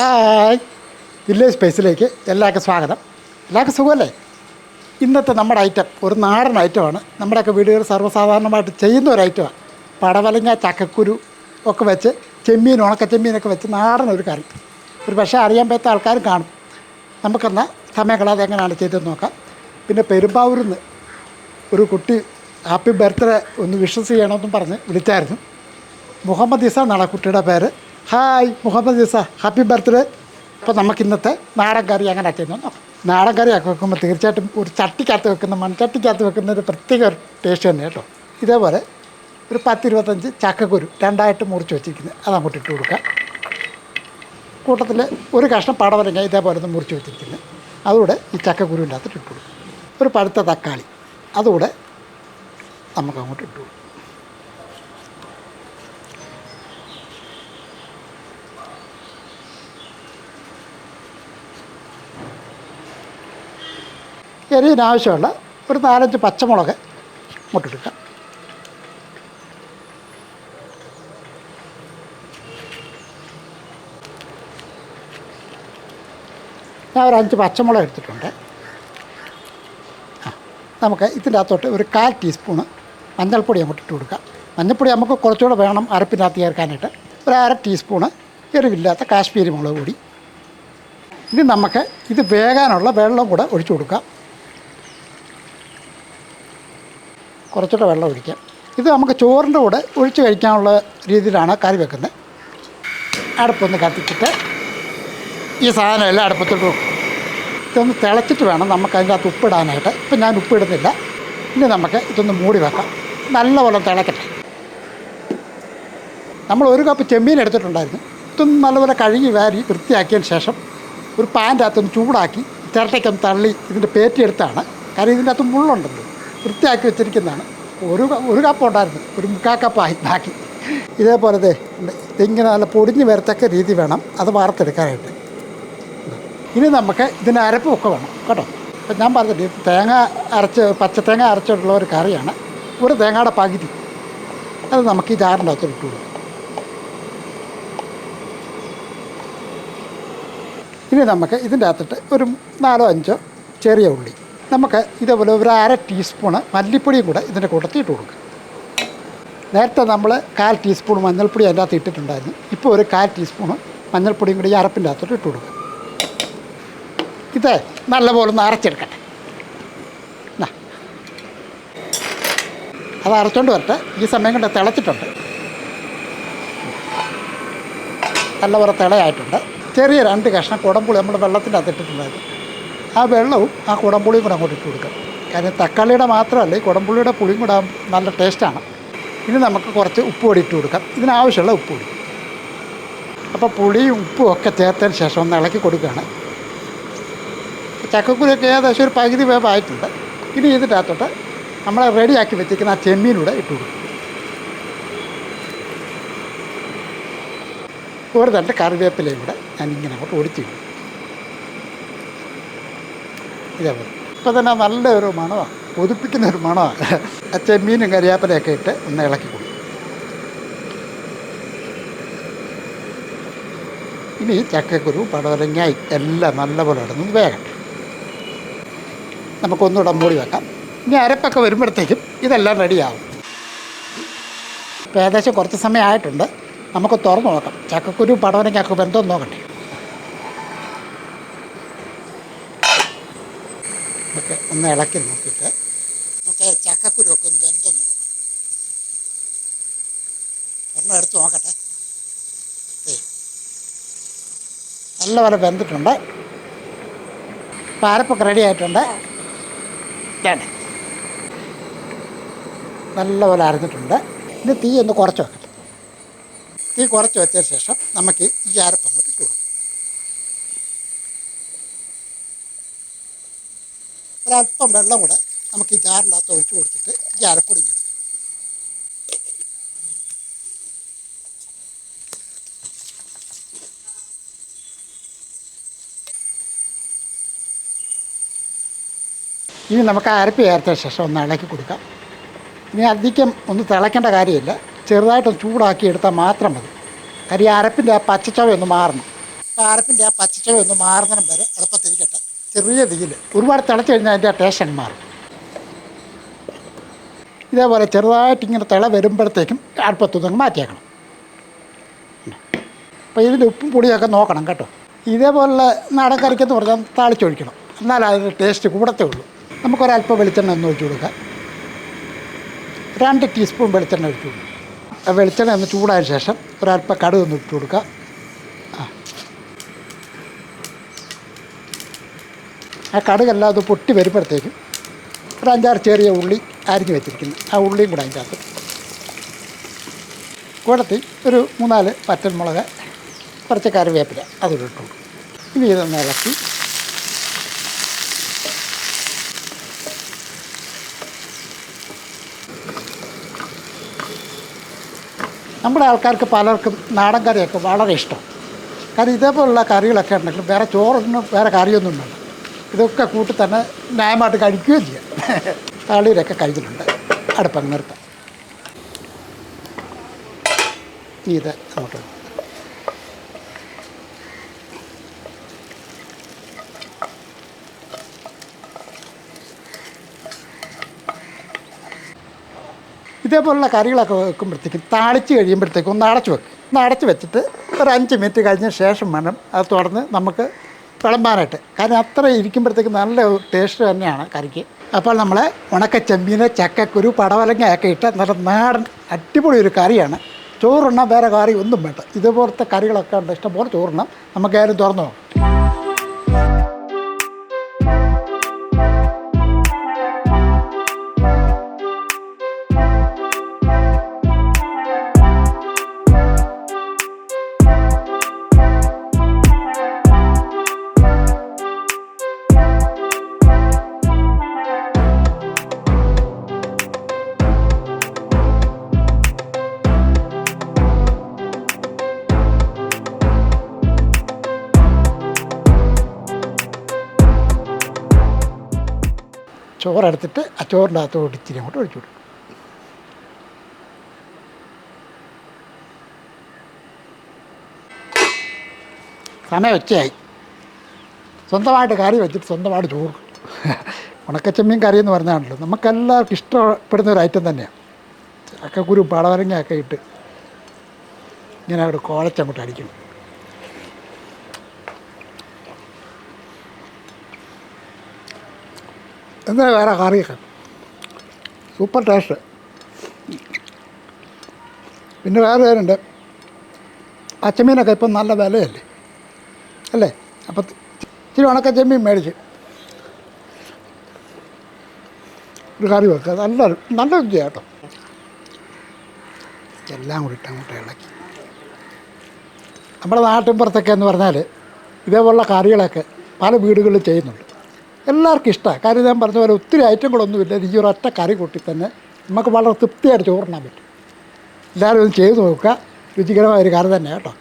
Hi. Village സ്പേസിലേക്ക് എല്ലാവർക്കും സ്വാഗതം. എല്ലാവർക്കും സുഖമല്ലേ? ഇന്നത്തെ നമ്മുടെ ഐറ്റം ഒരു നാടൻ ഐറ്റമാണ് നമ്മുടെയൊക്കെ വീടുകൾ സർവസാധാരണമായിട്ട് ചെയ്യുന്ന ഒരു ഐറ്റമാണ് പടവലങ്ങ ചക്കക്കുരു ഒക്കെ വെച്ച് ചെമ്മീൻ ഉണക്ക ചെമ്മീനൊക്കെ വെച്ച് നാടൻ ഒരു കറി. ഒരു പക്ഷേ അറിയാൻ പറ്റാത്ത ആൾക്കാരും കാണും. നമുക്കെന്നാൽ സമയം കളാതെ എങ്ങനെയാണ് ചെയ്തതെന്ന് നോക്കാം. പിന്നെ പെരുമ്പാവൂരിൽ നിന്ന് ഒരു കുട്ടി ഹാപ്പി ബർത്ത്ഡേ ഒന്ന് വിഷസ് ചെയ്യണമെന്നും പറഞ്ഞ് വിളിച്ചായിരുന്നു. മുഹമ്മദ് ഇസ എന്നാണ് കുട്ടിയുടെ പേര്. Hi Muhammad Isa happy birthday അപ്പോൾ നമുക്ക് ഇന്നത്തെ നാടൻ കറി എങ്ങനെ ചെയ്യുന്നത് നോക്കാം. നാടൻ കറിയൊക്കെ വെക്കുമ്പോൾ തീർച്ചയായിട്ടും ഒരു ചട്ടിക്കകത്ത് വെക്കുന്ന മൺചട്ടിക്കകത്ത് വെക്കുന്ന ഒരു പ്രത്യേക ഒരു ടേസ്റ്റ് തന്നെ കേട്ടോ. ഇതേപോലെ ഒരു പത്തിരുപത്തഞ്ച് ചക്കക്കുരു രണ്ടായിട്ട് മുറിച്ച് വെച്ചിരിക്കുന്നത് അത് അങ്ങോട്ട് ഇട്ട് കൊടുക്കാം. കൂട്ടത്തിൽ ഒരു കഷ്ണം പടവലങ്ങ ഇതേപോലെ ഒന്ന് മുറിച്ച് വെച്ചിരിക്കുന്നത് അതുകൂടെ ഈ ചക്കക്കുരുവിന്റെ അകത്ത് ഇട്ട് കൊടുക്കും. ഒരു പഴുത്ത തക്കാളി. അതുകൂടെ നമുക്ക് അങ്ങോട്ട് ഇട്ട് കൊടുക്കും. എരിവിന് ആവശ്യമുള്ള ഒരു നാലഞ്ച് പച്ചമുളക് മുട്ടെടുക്കാം ഞാൻ ഒരു അഞ്ച് പച്ചമുളക് എടുത്തിട്ടുണ്ട്. നമുക്ക് ഇതിന്റെ അകത്തോട്ട് ഒരു കാൽ ടീസ്പൂണ് മഞ്ഞൾപ്പൊടി അങ്ങോട്ട് ഇട്ട് കൊടുക്കാം. മഞ്ഞൾപ്പൊടി നമുക്ക് കുറച്ചുകൂടെ വേണം അരപ്പിനകത്ത് ചേർക്കാനായിട്ട്. ഒരു അര ടീസ്പൂണ് എരിവില്ലാത്ത കാശ്മീരി മുളക് പൊടി. ഇനി നമുക്ക് ഇത് വേകാനുള്ള വെള്ളം കൂടെ ഒഴിച്ചു കൊടുക്കാം. കുറച്ചുകൂടെ വെള്ളം ഒഴിക്കാം. ഇത് നമുക്ക് ചോറിന്റെ കൂടെ ഒഴിച്ച് കഴിക്കാനുള്ള രീതിയിലാണ് കറി വെക്കുന്നത്. അടുപ്പൊന്ന് കത്തിച്ചിട്ട് ഈ സാധനം എല്ലാം അടുപ്പത്തോട്ട് വെക്കും. ഇതൊന്ന് തിളച്ചിട്ട് വേണം നമുക്ക് അതിന്റെ അകത്ത് ഉപ്പിടാനായിട്ട്. ഇപ്പം ഞാൻ ഉപ്പിടുന്നില്ല. ഇനി നമുക്ക് ഇതൊന്ന് മൂടി വെക്കാം. നല്ലപോലെ തിളക്കട്ടെ. നമ്മൾ ഒരു കപ്പ് ചെമ്മീൻ എടുത്തിട്ടുണ്ടായിരുന്നു. ഇതൊന്ന് നല്ലപോലെ കഴുകി വാരി വൃത്തിയാക്കിയതിന് ശേഷം ഒരു പാന്റെ അകത്തൊന്ന് ചൂടാക്കി ചിരട്ടയ്ക്കൊന്ന് തള്ളി ഇതിന്റെ പേറ്റിയെടുത്താണ് കാരണം ഇതിന്റെ അകത്ത് മുള്ളുണ്ടല്ലോ. വൃത്തിയാക്കി വെച്ചിരിക്കുന്നതാണ്. ഒരു ഒരു കപ്പ് ഉണ്ടായിരുന്നു. ഒരു മുക്കാ കപ്പായി ബാക്കി. ഇതേപോലെ ദേ ഇതിങ്ങനെ നല്ല പൊടിഞ്ഞ് വരത്തക്ക രീതി വേണം. അത് വാർത്തെടുക്കാനായിട്ട്. ഇനി നമുക്ക് ഇതിന് അരപ്പൊക്കെ വേണം. കേട്ടോ? ഇപ്പം ഞാൻ പറഞ്ഞിട്ട് തേങ്ങ അരച്ച് പച്ചത്തേങ്ങ അരച്ചിട്ടുള്ള ഒരു കറിയാണ്. ഒരു തേങ്ങയുടെ പകുതി. അത് നമുക്ക് ഈ ജാറിന്റെ അകത്ത് ഇട്ട് ഇനി നമുക്ക് ഇതിന്റെ അകത്തിട്ട് ഒരു നാലോ അഞ്ചോ ചെറിയ ഉള്ളി. നമുക്ക് ഇതേപോലെ ഒരു അര ടീസ്പൂണ് മല്ലിപ്പൊടിയും കൂടെ ഇതിന്റെ കൂട്ടത്തിൽ ഇട്ട് കൊടുക്കുക നേരത്തെ നമ്മൾ കാൽ ടീസ്പൂൺ മഞ്ഞൾപ്പൊടി അതിന്റെ അകത്ത് ഇട്ടിട്ടുണ്ടായിരുന്നു. ഇപ്പോൾ ഒരു കാൽ ടീസ്പൂണ് മഞ്ഞൾപ്പൊടിയും കൂടി ഈ അരപ്പിന്റെ അകത്തോട്ട് ഇട്ട് കൊടുക്കുക ഇത് നല്ലപോലെ ഒന്ന് അരച്ചെടുക്കട്ടെ. അത് അരച്ചോണ്ട് വരട്ടെ. ഈ സമയം കൊണ്ട് തിളച്ചിട്ടുണ്ട്. നല്ലപോലെ തിളയായിട്ടുണ്ട്. ചെറിയ രണ്ട് കഷ്ണം കുടമ്പുളി നമ്മൾ വെള്ളത്തിന്റെ അകത്ത് ഇട്ടിട്ടുണ്ടായിരുന്നു. ആ വെള്ളവും ആ കുടംപുളിയും കൂടെ അങ്ങോട്ട് ഇട്ട് കൊടുക്കാം. കാര്യം തക്കാളിയുടെ മാത്രമല്ല ഈ കുടംപുളിയുടെ പുളിയും കൂടെ നല്ല ടേസ്റ്റാണ് ഇനി നമുക്ക് കുറച്ച് ഉപ്പ് പൊടി ഇട്ട് കൊടുക്കാം. ഇതിനാവശ്യമുള്ള ഉപ്പ് പൊടി അപ്പോൾ പുളിയും ഉപ്പും ഒക്കെ ചേർത്തതിന് ശേഷം ഒന്ന് ഇളക്കി കൊടുക്കുകയാണ്. ചക്കക്കുരുയൊക്കെ ഏകദേശം ഒരു പകുതി വേവായിട്ടുണ്ട്. ഇനി ഇതിന്റെ അകത്തോട്ട് നമ്മൾ റെഡിയാക്കി വെച്ചിരിക്കുന്ന ആ ചെമ്മീനൂടെ ഇട്ട് കൊടുക്കും. ഒരു തണ്ട് കറിവേപ്പിലയും കൂടെ ഞാൻ ഇങ്ങനെ അങ്ങോട്ട് ഒടിച്ചു വിടും ഇതേപോലെ ഇപ്പം തന്നെ നല്ല ഒരു മണമാണ്. കൊതിപ്പിക്കുന്ന ഒരു മണമാണ് ചെമ്മീനും കരിയാപ്പലയൊക്കെ ഇട്ട് ഒന്ന് ഇളക്കി കൊടുക്കും. ഇനി ചക്കക്കുരു പടവലങ്ങായി എല്ലാം നല്ലപോലെ ഇടുന്നു. വേകട്ടെ നമുക്കൊന്നുകൂടെ മൂടി വെക്കാം. ഇനി അരപ്പൊക്കെ വരുമ്പോഴത്തേക്കും ഇതെല്ലാം റെഡിയാവും. ഇപ്പോൾ ഏകദേശം കുറച്ച് സമയമായിട്ടുണ്ട്. നമുക്ക് തുറന്നു നോക്കാം. ചക്കക്കുരു പടവനക്കൊക്കെ ബന്ധം നോക്കട്ടെ. ഒന്ന് ഇളക്കി നോക്കിയിട്ട്. നമുക്ക് ചക്കക്കുരു ഒക്കെ ഒന്ന് വെന്തൊന്ന് നോക്കാം. ഒരെണ്ണം എടുത്ത് നോക്കട്ടെ. നല്ലപോലെ വെന്തിട്ടുണ്ട്. പാരപ്പൊക്കെ റെഡി ആയിട്ടുണ്ട്. ഇതാണ്. നല്ലപോലെ അരഞ്ഞിട്ടുണ്ട്. ഇനി തീ ഒന്ന് കുറച്ച് വെക്കട്ടെ. തീ കുറച്ച് വെച്ചതിന് ശേഷം നമുക്ക് ഈ അരപ്പം അങ്ങോട്ട് ഇട്ട് കൊടുക്കും. ഒരല്പം വെള്ളം കൂടെ നമുക്ക് ഈ ജാറിന്റെ അകത്ത് ഒഴിച്ചു കൊടുത്തിട്ട് ഈ അരപ്പൊടി എടുക്കാം. ഇനി നമുക്ക് അരപ്പ് ചേർത്ത ശേഷം ഒന്ന് ഇളക്കി കൊടുക്കാം. ഇനി അധികം ഒന്ന് തിളയ്ക്കേണ്ട കാര്യമില്ല. ചെറുതായിട്ട് ചൂടാക്കി എടുത്താൽ മാത്രം മതി. കാര്യം അരപ്പിന്റെ ആ പച്ചച്ചവ ഒന്ന് മാറണം അരപ്പിന്റെ ആ പച്ചച്ചവ ഒന്ന് മാറുന്നതിനും വരെ അടുപ്പത്തിരിക്കട്ടെ ചെറിയ തീയിൽ ഒരുപാട് തിളച്ച് കഴിഞ്ഞാൽ അതിന്റെ ടേഷൻ മാറും. ഇതേപോലെ ചെറുതായിട്ട് ഇങ്ങനെ തിള വരുമ്പോഴത്തേക്കും അടുപ്പത്തുനിന്ന് മാറ്റിയേക്കണം. അപ്പോൾ ഇതിൽ ഉപ്പും പുളിയൊക്കെ നോക്കണം കേട്ടോ. ഇതേപോലെ നാടൻ കറിക്കെന്ന് പറഞ്ഞാൽ താളിച്ചൊഴിക്കണം. എന്നാലേ അതിന്റെ ടേസ്റ്റ് കൂടത്തേ ഉള്ളൂ. നമുക്കൊരല്പം വെളിച്ചെണ്ണ ഒന്ന് ഒഴിച്ചു കൊടുക്കാം. രണ്ട് ടീസ്പൂൺ വെളിച്ചെണ്ണ ഒഴിച്ചു കൊടുക്കുക വെളിച്ചെണ്ണ ഒന്ന് ചൂടായ ശേഷം ഒരല്പം കടുക് ഒന്ന് ഇട്ട് കൊടുക്കുക ആ കടുകെല്ലാം അത് പൊട്ടി വരുമ്പോഴത്തേക്കും ഒരു അഞ്ചാറ് ചെറിയ ഉള്ളി അരിഞ്ഞ് വെച്ചിരിക്കുന്നു. ആ ഉള്ളിയും കൂടെ അതിന്റെ അകത്ത്. കൂടത്തിൽ ഒരു മൂന്നാൽ പച്ചമുളക് കുറച്ച് കറിവേപ്പില അതൊരു കൊടുക്കും. ഇനി ഇതൊന്ന് ഇളക്കി നമ്മുടെ ആൾക്കാർക്ക് പലർക്കും നാടൻ കറിയൊക്കെ വളരെ ഇഷ്ടം. കാരണം ഇതേപോലുള്ള കറികളൊക്കെ ഉണ്ടെങ്കിൽ വേറെ ചോറൊന്നും വേറെ കറിയൊന്നും വേണ്ട. ഇതൊക്കെ കൂട്ടി തന്നെ ന്യായമായിട്ട് കഴിക്കുകയും ചെയ്യാം. താളിയിലൊക്കെ കഴിക്കുന്നുണ്ട് അടുപ്പം നിർത്താം. ഇത് അങ്ങോട്ട്. ഇതേപോലുള്ള കറികളൊക്കെ വെക്കുമ്പോഴത്തേക്കും താളിച്ച് കഴിയുമ്പോഴത്തേക്കും ഒന്ന് അടച്ച് വെക്കും. ഒന്ന് അടച്ച് വെച്ചിട്ട് ഒരു അഞ്ച് മിനിറ്റ് കഴിഞ്ഞ ശേഷം വേണം അത് തുറന്ന് നമുക്ക് വിളമ്പാനായിട്ട് കാരണം അത്ര ഇരിക്കുമ്പോഴത്തേക്കും നല്ല ടേസ്റ്റ് തന്നെയാണ് കറിക്ക് അപ്പോൾ നമ്മൾ ഉണക്ക ചെമ്മീന് ചക്കക്കുരു പടവലങ്ങയൊക്കെ ഇട്ട് നല്ല നാടൻ അടിപൊളി ഒരു കറിയാണ്. ചോറുണ്ണാൻ വേറെ കറി ഒന്നും വേണ്ട. ഇതുപോലത്തെ കറികളൊക്കെ ഉണ്ട്? ഇഷ്ടംപോലെ ചോറുണ്ണാം. നമുക്കായാലും തുറന്നു നോക്കാം. ചോറെടുത്തിട്ട് ആ ചോറിന്റെ അകത്തോട്ട് ഇച്ചിരി അങ്ങോട്ട് ഒഴിച്ചു കൊടുക്കും. സമയം ഒച്ചയായി. സ്വന്തമായിട്ട് കറി വെച്ചിട്ട് സ്വന്തമായിട്ട് ചോറ് ഉണക്കച്ചമ്മീൻ കറി എന്ന് പറഞ്ഞാണല്ലോ. നമുക്കെല്ലാവർക്കും ഇഷ്ടപ്പെടുന്ന ഒരു ഐറ്റം തന്നെയാണ് ചക്കക്കുരു പടവരങ്ങയൊക്കെ ഇട്ട് ഇങ്ങനെ അവിടെ കോളച്ചങ്ങോട്ട് അടിക്കണം എന്താ വേറെ കറിയൊക്കെ? സൂപ്പർ ടേസ്റ്റ് പിന്നെ വേറെ പേരുണ്ട്. അച്ചമീനൊക്കെ ഇപ്പം നല്ല വിലയല്ലേ? അല്ലേ? അപ്പം ഇച്ചിരി ഉണക്ക ചെമ്മീൻ മേടിച്ച്. ഒരു കറി വെക്കുക നല്ല നല്ല രുചിയാണ് കേട്ടോ. എല്ലാം കൂടി ഇട്ട് അങ്ങോട്ട് ഇളക്കി. നമ്മുടെ നാട്ടിൻപുറത്തൊക്കെ എന്ന് പറഞ്ഞാൽ ഇതേപോലുള്ള കറികളൊക്കെ പല വീടുകളിൽ ചെയ്യുന്നുണ്ട്. എല്ലാവർക്കും ഇഷ്ടമാണ്. കാര്യം ഞാൻ പറഞ്ഞ പോലെ ഒത്തിരി ഐറ്റങ്ങളൊന്നുമില്ല. ഈ ഒരു ഒറ്റ കറി കൂട്ടി തന്നെ നമുക്ക് വളരെ തൃപ്തിയായിട്ട് ചോറിനാൻ പറ്റും. എല്ലാവരും ഒന്ന് ചെയ്ത് നോക്കുക. രുചികരമായ ഒരു കറി തന്നെ കേട്ടോ.